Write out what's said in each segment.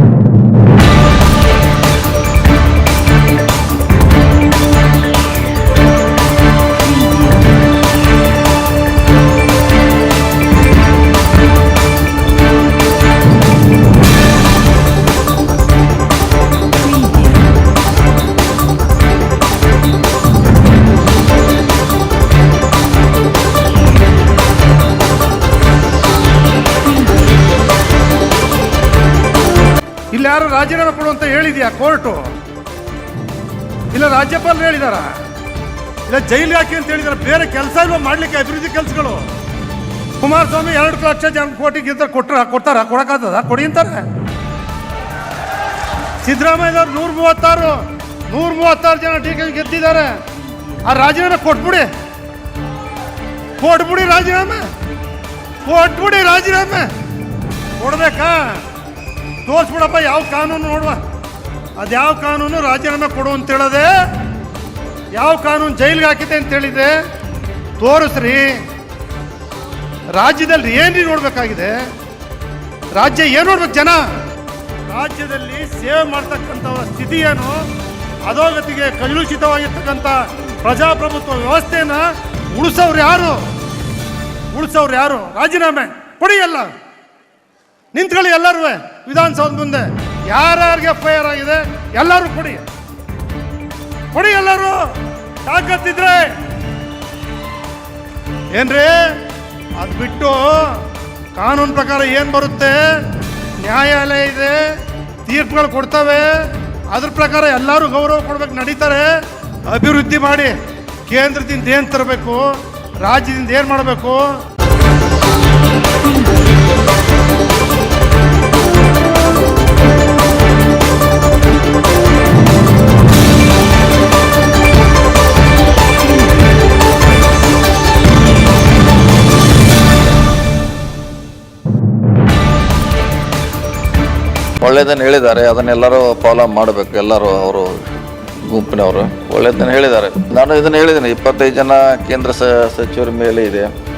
you ಯಾರು ರಾಜೀನಾಮೆ ಕೊಡು ಅಂತ ಹೇಳಿದ್ಯಾ ಕೋರ್ಟು? ಇಲ್ಲ ರಾಜ್ಯಪಾಲರು ಹೇಳಿದಾರ? ಇಲ್ಲ ಜೈಲು ಹಾಕಿ ಅಂತ ಹೇಳಿದಾರ? ಬೇರೆ ಕೆಲಸ ಇಲ್ಲ ಮಾಡ್ಲಿಕ್ಕೆ ಅಭಿವೃದ್ಧಿ ಕೆಲಸಗಳು? ಕುಮಾರಸ್ವಾಮಿ ಎರಡು ಲಕ್ಷ ಜನ ಕೋಟಿ ಗೆದ್ದ ಕೊಟ್ರ, ಕೊಡ್ತಾರ? ಕೊಡಕ್ಕಾಗ್ತದ? ಕೊಡಿ ಅಂತಾರೆ. ಸಿದ್ದರಾಮಯ್ಯ ನೂರ ಮೂವತ್ತಾರು ನೂರ ಮೂವತ್ತಾರು ಜನ ಟೀಕೆ ಗೆದ್ದಿದ್ದಾರೆ. ಆ ರಾಜೀನಾಮೆ ಕೊಟ್ಬಿಡಿ. ಕೊಟ್ಬಿಡಿ ರಾಜೀನಾಮೆ. ಕೊಟ್ಬಿಡಿ ರಾಜೀನಾಮೆ. ಕೊಡ್ಬೇಕಾ? ತೋರಿಸ್ಬಿಡಪ್ಪ ಯಾವ ಕಾನೂನು ನೋಡುವ? ಅದ್ಯಾವ ಕಾನೂನು ರಾಜೀನಾಮೆ ಕೊಡು ಅಂತ ಹೇಳದೆ, ಯಾವ ಕಾನೂನು ಜೈಲಿಗೆ ಹಾಕಿದೆ ಅಂತ ಹೇಳಿದೆ? ತೋರಿಸ್ರಿ. ರಾಜ್ಯದಲ್ಲಿ ಏನ್ರಿ ನೋಡ್ಬೇಕಾಗಿದೆ? ರಾಜ್ಯ ಏನು ನೋಡ್ಬೇಕು ಜನ? ರಾಜ್ಯದಲ್ಲಿ ಸೇವೆ ಮಾಡ್ತಕ್ಕಂಥವ್ರ ಸ್ಥಿತಿ ಏನು? ಅಧೋಗತಿಗೆ ಕಲುಷಿತವಾಗಿರ್ತಕ್ಕಂಥ ಪ್ರಜಾಪ್ರಭುತ್ವ ವ್ಯವಸ್ಥೆನ ಉಳಿಸೋರು ಯಾರು? ಉಳಿಸೋರು ಯಾರು? ರಾಜೀನಾಮೆ ಕೊಡಿ ಎಲ್ಲ. ನಿಂತ್ಕೊಳ್ಳಿ ಎಲ್ಲರೂ. ವಿಧಾನಸೌಧ ಮುಂದೆ ಯಾರ್ಯಾರಿಗೆ ಎಫ್ ಐ ಆರ್ ಆಗಿದೆ, ಎಲ್ಲರೂ ಕೊಡಿ. ಕೊಡಿ ಎಲ್ಲರೂ. ತಾಕತ್ತಿದ್ರೆ ಏನ್ರಿ? ಅದು ಬಿಟ್ಟು ಕಾನೂನು ಪ್ರಕಾರ ಏನು ಬರುತ್ತೆ? ನ್ಯಾಯಾಲಯ ಇದೆ, ತೀರ್ಪುಗಳು ಕೊಡ್ತವೆ. ಅದ್ರ ಪ್ರಕಾರ ಎಲ್ಲರೂ ಗೌರವ ಕೊಡ್ಬೇಕು, ನಡೀತಾರೆ. ಅಭಿವೃದ್ಧಿ ಮಾಡಿ ಕೇಂದ್ರದಿಂದ ಏನು ತರಬೇಕು? ರಾಜ್ಯದಿಂದ ಏನು ಮಾಡಬೇಕು? ಒಳ್ಳೇದನ್ನು ಹೇಳಿದ್ದಾರೆ, ಅದನ್ನೆಲ್ಲರೂ ಫಾಲೋ ಮಾಡಬೇಕು, ಎಲ್ಲರೂ ಅವರು ಗುಂಪಿನವರು. ಒಳ್ಳೇದನ್ನು ಹೇಳಿದ್ದಾರೆ. ನಾನು ಇದನ್ನು ಹೇಳಿದ್ದೀನಿ, ಇಪ್ಪತ್ತೈದು ಜನ ಕೇಂದ್ರ ಸಚಿವರ ಮೇಲೆ ಇದೆ.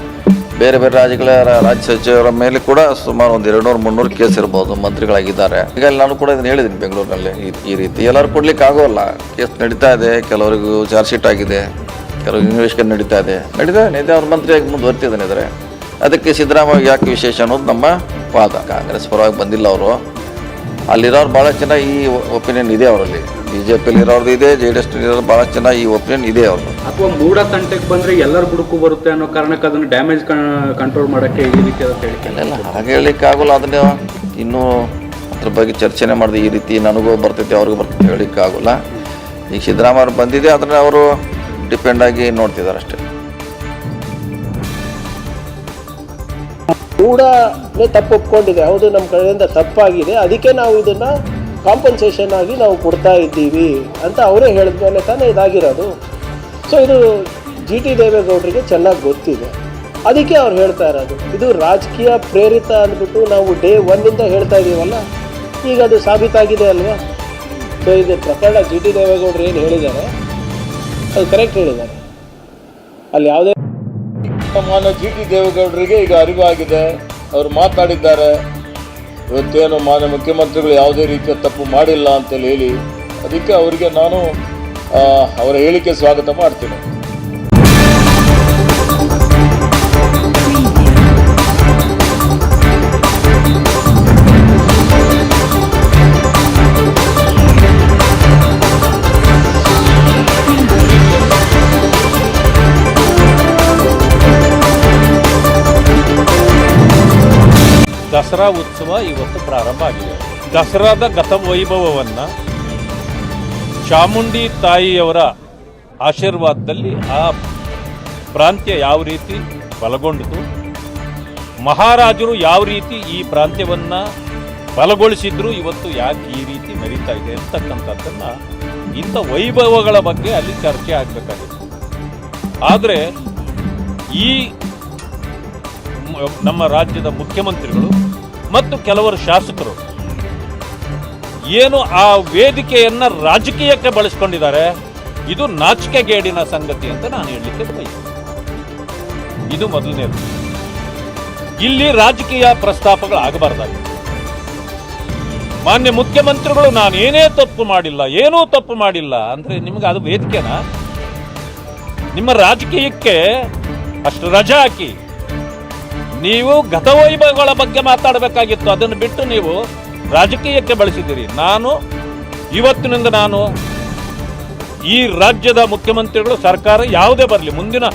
ಬೇರೆ ಬೇರೆ ರಾಜ್ಯಗಳ ರಾಜ್ಯ ಸಚಿವರ ಮೇಲೆ ಕೂಡ ಸುಮಾರು ಒಂದು ಎರಡು ನೂರು ಮುನ್ನೂರು ಕೇಸ್ ಇರ್ಬೋದು, ಮಂತ್ರಿಗಳಾಗಿದ್ದಾರೆ. ಈಗ ನಾನು ಕೂಡ ಇದನ್ನು ಹೇಳಿದ್ದೀನಿ ಬೆಂಗಳೂರಿನಲ್ಲಿ, ಈ- ರೀತಿ. ಎಲ್ಲರೂ ಕೊಡ್ಲಿಕ್ಕೆ ಆಗೋಲ್ಲ. ಕೇಸ್ ನಡೀತಾ ಇದೆ, ಕೆಲವರಿಗೂ ಚಾರ್ಜ್ ಶೀಟ್ ಆಗಿದೆ ಕೆಲವರು ಇನ್ವೆಸ್ಟಿಗೇಷನ್ ನಡೀತಾ ಇದೆ. ನಡೀತಾ ಇದೆ ಅವ್ರ ಮಂತ್ರಿಯಾಗಿ ಮುಂದುವರ್ತಿದ್ದಾನೆ ಇದ್ದಾರೆ ಅದಕ್ಕೆ ಸಿದ್ದರಾಮಯ್ಯ ಯಾಕೆ ವಿಶೇಷ ಅನ್ನೋದು ನಮ್ಮ ವಾದ. ಕಾಂಗ್ರೆಸ್ ಪರವಾಗಿ ಬಂದಿಲ್ಲ ಅವರು. ಅಲ್ಲಿರೋರು ಭಾಳ ಚೆನ್ನಾಗಿ ಈ ಒಪಿನಿಯನ್ ಇದೆ ಅವರಲ್ಲಿ. ಬಿ ಜೆ ಪಿಲಿ ಇರೋರ್ದು ಇದೆ ಜೆ ಡಿ ಎಸ್ ಇರೋರು ಭಾಳ ಚೆನ್ನಾಗಿ ಈ ಒಪಿನಿಯನ್ ಇದೆ ಅವ್ರದ್ದು. ಅಥವಾ ಮೂಢ ತಂಟೆಗೆ ಬಂದ್ರೆ ಎಲ್ಲರ ಬುಡುಕು ಬರುತ್ತೆ ಅನ್ನೋ ಕಾರಣಕ್ಕೆ ಅದನ್ನು ಡ್ಯಾಮೇಜ್ ಕಂಟ್ರೋಲ್ ಮಾಡೋಕ್ಕೆ ಈ ರೀತಿ ಹೇಳಿಕೆ ಇಲ್ಲ ಹಾಗೆ ಹೇಳಲಿಕ್ಕಾಗಲ್ಲ ಅದನ್ನ ಇನ್ನೂ ಅದ್ರ ಬಗ್ಗೆ ಚರ್ಚೆನೆ ಮಾಡಿದೆ ಈ ರೀತಿ ನನಗೂ ಬರ್ತೈತೆ ಅವ್ರಿಗೂ ಬರ್ತೈತೆ ಹೇಳಲಿಕ್ಕಾಗಲ್ಲ ಈಗ ಸಿದ್ದರಾಮಯ್ಯ ಬಂದಿದೆ ಅದನ್ನ ಅವರು ಡಿಪೆಂಡ್ ಆಗಿ ನೋಡ್ತಿದ್ದಾರೆ ಅಷ್ಟೇ. ಕೂಡ ತಪ್ಪು ಒಪ್ಕೊಂಡಿದೆ ಹೌದು ನಮ್ಮ ಕಡೆಯಿಂದ ತಪ್ಪಾಗಿದೆ. ಅದಕ್ಕೆ ನಾವು ಇದನ್ನು ಕಾಂಪನ್ಸೇಷನ್ ಆಗಿ ನಾವು ಕೊಡ್ತಾ ಇದ್ದೀವಿ ಅಂತ ಅವರೇ ಹೇಳಿದ ಮೇಲೆ ತಾನೇ ಇದಾಗಿರೋದು. ಸೊ ಇದು ಜಿ ಟಿ ದೇವೇಗೌಡರಿಗೆ ಚೆನ್ನಾಗಿ ಗೊತ್ತಿದೆ. ಅದಕ್ಕೆ ಅವ್ರು ಹೇಳ್ತಾ ಇರೋದು. ಇದು ರಾಜಕೀಯ ಪ್ರೇರಿತ ಅಂದ್ಬಿಟ್ಟು ನಾವು ಡೇ ಒನ್ನಿಂದ ಹೇಳ್ತಾ ಇದ್ದೀವಲ್ಲ ಈಗ ಅದು ಸಾಬೀತಾಗಿದೆ ಅಲ್ವಾ? ಸೊ ಇದು ಪ್ರಕರಣ ಜಿ ಟಿ ದೇವೇಗೌಡರು ಏನು ಹೇಳಿದ್ದಾರೆ? ಅದು ಕರೆಕ್ಟ್ ಹೇಳಿದ್ದಾರೆ. ಅಲ್ಲಿ ಯಾವುದೇ ಮಾನ್ಯ ಜಿ ಟಿ ದೇವೇಗೌಡರಿಗೆ ಈಗ ಅರಿವಾಗಿದೆ. ಅವರು ಮಾತಾಡಿದ್ದಾರೆ. ಇವತ್ತೇನು ಮಾನ್ಯ ಮುಖ್ಯಮಂತ್ರಿಗಳು ಯಾವುದೇ ರೀತಿಯ ತಪ್ಪು ಮಾಡಿಲ್ಲ ಅಂತೇಳಿ ಹೇಳಿ, ಅದಕ್ಕೆ ಅವರಿಗೆ ನಾನು ಅವರ ಹೇಳಿಕೆ ಸ್ವಾಗತ ಮಾಡ್ತೀನಿ. ದಸರಾ ಉತ್ಸವ ಇವತ್ತು ಪ್ರಾರಂಭ ಆಗಿದೆ. ದಸರಾದ ಗತವೈಭವವನ್ನು ಚಾಮುಂಡಿ ತಾಯಿಯವರ ಆಶೀರ್ವಾದದಲ್ಲಿ ಆ ಪ್ರಾಂತ್ಯ ಯಾವ ರೀತಿ ಬಲಗೊಂಡಿತು, ಮಹಾರಾಜರು ಯಾವ ರೀತಿ ಈ ಪ್ರಾಂತ್ಯವನ್ನು ಬಲಗೊಳಿಸಿದ್ರು, ಇವತ್ತು ಯಾಕೆ ಈ ರೀತಿ ನಡೀತಾ ಇದೆ ಅಂತಕ್ಕಂಥದ್ದನ್ನು ಇಂಥ ವೈಭವಗಳ ಬಗ್ಗೆ ಅಲ್ಲಿ ಚರ್ಚೆ ಆಗಬೇಕಾಗಿತ್ತು. ಆದರೆ ಈ ನಮ್ಮ ರಾಜ್ಯದ ಮುಖ್ಯಮಂತ್ರಿಗಳು ಮತ್ತು ಕೆಲವರು ಶಾಸಕರು. ಏನು ಆ ವೇದಿಕೆಯನ್ನ ರಾಜಕೀಯಕ್ಕೆ ಬಳಸ್ಕೊಂಡಿದ್ದಾರೆ? ಇದು ನಾಚಿಕೆಗೇಡಿನ ಸಂಗತಿ ಅಂತ ನಾನು ಹೇಳಲಿಕ್ಕೆ ಬಯಸ ಇದು ಮೊದಲನೇದು. ಇಲ್ಲಿ ರಾಜಕೀಯ ಪ್ರಸ್ತಾಪಗಳು ಆಗಬಾರ್ದಾಗಿ ಮಾನ್ಯ ಮುಖ್ಯಮಂತ್ರಿಗಳು, ನಾನು ಏನೇ ತಪ್ಪು ಮಾಡಿಲ್ಲ, ಏನೂ ತಪ್ಪು ಮಾಡಿಲ್ಲ ಅಂದ್ರೆ ನಿಮ್ಗೆ ಅದು ವೇದಿಕೆನಾ? ನಿಮ್ಮ ರಾಜಕೀಯಕ್ಕೆ ಅಷ್ಟು ರಜಾ ಹಾಕಿ ನೀವು ಗತವೈಭವಗಳ ಬಗ್ಗೆ ಮಾತಾಡಬೇಕಾಗಿತ್ತು. ಅದನ್ನು ಬಿಟ್ಟು ನೀವು ರಾಜಕೀಯಕ್ಕೆ ಬಳಸಿದ್ದೀರಿ. ನಾನು, ಇವತ್ತಿನಿಂದ ನಾನು ಈ ರಾಜ್ಯದ ಮುಖ್ಯಮಂತ್ರಿಗಳು, ಸರ್ಕಾರ ಯಾವುದೇ ಬರಲಿ, ಮುಂದಿನ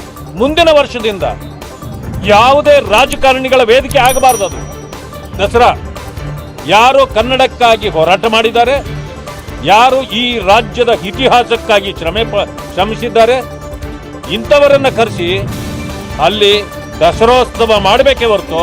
ಮುಂದಿನ ವರ್ಷದಿಂದ ಯಾವುದೇ ರಾಜಕಾರಣಿಗಳ ವೇದಿಕೆ ಆಗಬಾರ್ದು ಅದು. ದಸರಾ, ಯಾರು ಕನ್ನಡಕ್ಕಾಗಿ ಹೋರಾಟ ಮಾಡಿದ್ದಾರೆ, ಯಾರು ಈ ರಾಜ್ಯದ ಇತಿಹಾಸಕ್ಕಾಗಿ ಶ್ರಮೆ ಶ್ರಮಿಸಿದ್ದಾರೆ, ಇಂಥವರನ್ನು ಕರೆಸಿ ಅಲ್ಲಿ ದಸರೋತ್ಸವ ಮಾಡಬೇಕೇ ಹೊರತು.